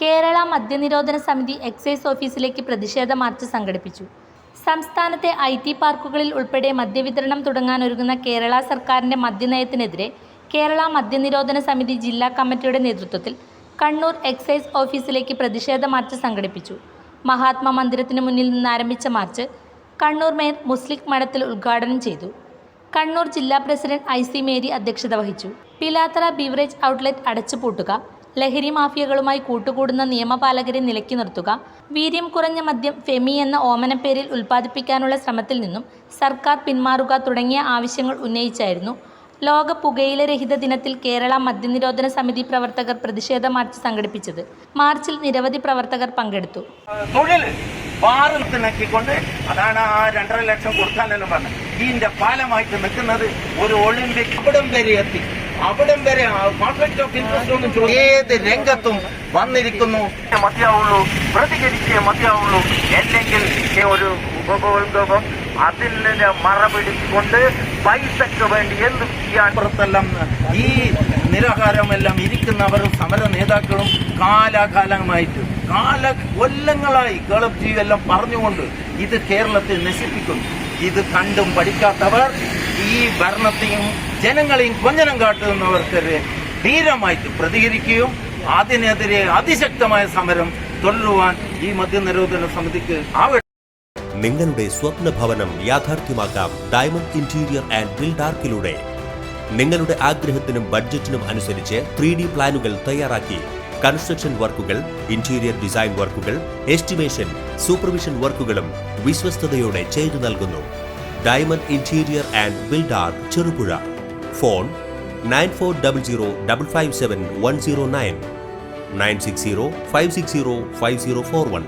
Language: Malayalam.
കേരള മദ്യനിരോധന സമിതി എക്സൈസ് ഓഫീസിലേക്ക് പ്രതിഷേധ മാർച്ച് സംഘടിപ്പിച്ചു. സംസ്ഥാനത്തെ ഐ ടി പാർക്കുകളിൽ ഉൾപ്പെടെ മദ്യവിതരണം തുടങ്ങാനൊരുങ്ങുന്ന കേരള സർക്കാരിന്റെ മദ്യനയത്തിനെതിരെ കേരള മദ്യനിരോധന സമിതി ജില്ലാ കമ്മിറ്റിയുടെ നേതൃത്വത്തിൽ കണ്ണൂർ എക്സൈസ് ഓഫീസിലേക്ക് പ്രതിഷേധ മാർച്ച് സംഘടിപ്പിച്ചു. മഹാത്മാ മന്ദിരത്തിന് മുന്നിൽ നിന്ന് ആരംഭിച്ച മാർച്ച് കണ്ണൂർ മേയർ മുസ്ലിം മഠത്തിൽ ഉദ്ഘാടനം ചെയ്തു. കണ്ണൂർ ജില്ലാ പ്രസിഡന്റ് ഐ മേരി അധ്യക്ഷത വഹിച്ചു. പിലാത്തറ ബീവറേജ് ഔട്ട്ലെറ്റ് അടച്ചുപൂട്ടുക ലഹരി മാഫിയകളുമായി കൂട്ടുകൂടുന്ന നിയമപാലകരെ നിലയ്ക്ക് നിർത്തുക വീര്യം കുറഞ്ഞ മദ്യം ഫെമി എന്ന ഓമനപ്പേരിൽ ഉൽപ്പാദിപ്പിക്കാനുള്ള ശ്രമത്തിൽ നിന്നും സർക്കാർ പിന്മാറുക തുടങ്ങിയ ആവശ്യങ്ങൾ ഉന്നയിച്ചായിരുന്നു. ലോക പുകയില രഹിത ദിനത്തിൽ കേരള മദ്യനിരോധന സമിതി പ്രവർത്തകർ പ്രതിഷേധ മാർച്ച് സംഘടിപ്പിച്ചത്. മാർച്ചിൽ നിരവധി പ്രവർത്തകർ പങ്കെടുത്തു. ഭാരതത്തിനാക്കിക്കൊണ്ട് അതാണ് ആ രണ്ടര ലക്ഷം കൊടുക്കാനെന്ന് പറഞ്ഞത്. ഇതിന്റെ പാലമായിട്ട് നിൽക്കുന്നത് ഒരു ഒളിമ്പിക് വരെ എത്തി. അവിടം വരെ കോൺഫ്ലിക്ട് ഓഫ് ഇൻട്രസ്റ്റ് ഒന്നും ഏത് രംഗത്തും വന്നിരിക്കുന്നു. മതിയാവുള്ളൂ. പ്രതികരിച്ചേ മതിയാവുള്ളൂ. അല്ലെങ്കിൽ ഒരു ഉപഭോഗം അതിന്റെ മറ പിടിച്ചുകൊണ്ട് പൈസക്ക് വേണ്ടി എന്ത് ചെയ്യാൻ പുറത്തെല്ലാം ഈ നിരാഹാരമെല്ലാം ഇരിക്കുന്നവരും സമര നേതാക്കളും കാലാകാലമായിട്ട് കാല കൊല്ലങ്ങളായി കേളപ്പ് ജി എല്ലാം പറഞ്ഞുകൊണ്ട് ഇത് കേരളത്തിൽ നശിപ്പിക്കുന്നു. ഇത് കണ്ടും പഠിക്കാത്തവർ ഈ ഭരണത്തെയും ജനങ്ങളെയും കൊഞ്ഞനം കാട്ടുന്നവർക്കെതിരെ ധീരമായിട്ട് പ്രതികരിക്കുകയും അതിനെതിരെ അതിശക്തമായ സമരം തുടരുവാൻ ഈ മദ്യനിരോധന സമിതിക്ക് ആവശ്യം നിങ്ങളുടെ സ്വപ്ന ഭവനം യാഥാർത്ഥ്യമാക്കാം ഡയമണ്ട് ഇന്റീരിയർ ആൻഡ് ബിൽഡാർക്കിലൂടെ നിങ്ങളുടെ ആഗ്രഹത്തിനും ബഡ്ജറ്റിനും അനുസരിച്ച് ത്രീ ഡി പ്ലാനുകൾ തയ്യാറാക്കി. കൺസ്ട്രക്ഷൻ വർക്കുകൾ ഇന്റീരിയർ ഡിസൈൻ വർക്കുകൾ എസ്റ്റിമേഷൻ സൂപ്പർവിഷൻ വർക്കുകളും വിശ്വസ്തയോടെ ചെയ്തു നൽകുന്നു. diamond interior and builder Cherupuzha phone nine four double zero double five seven one zero nine nine six zero five six zero five zero four one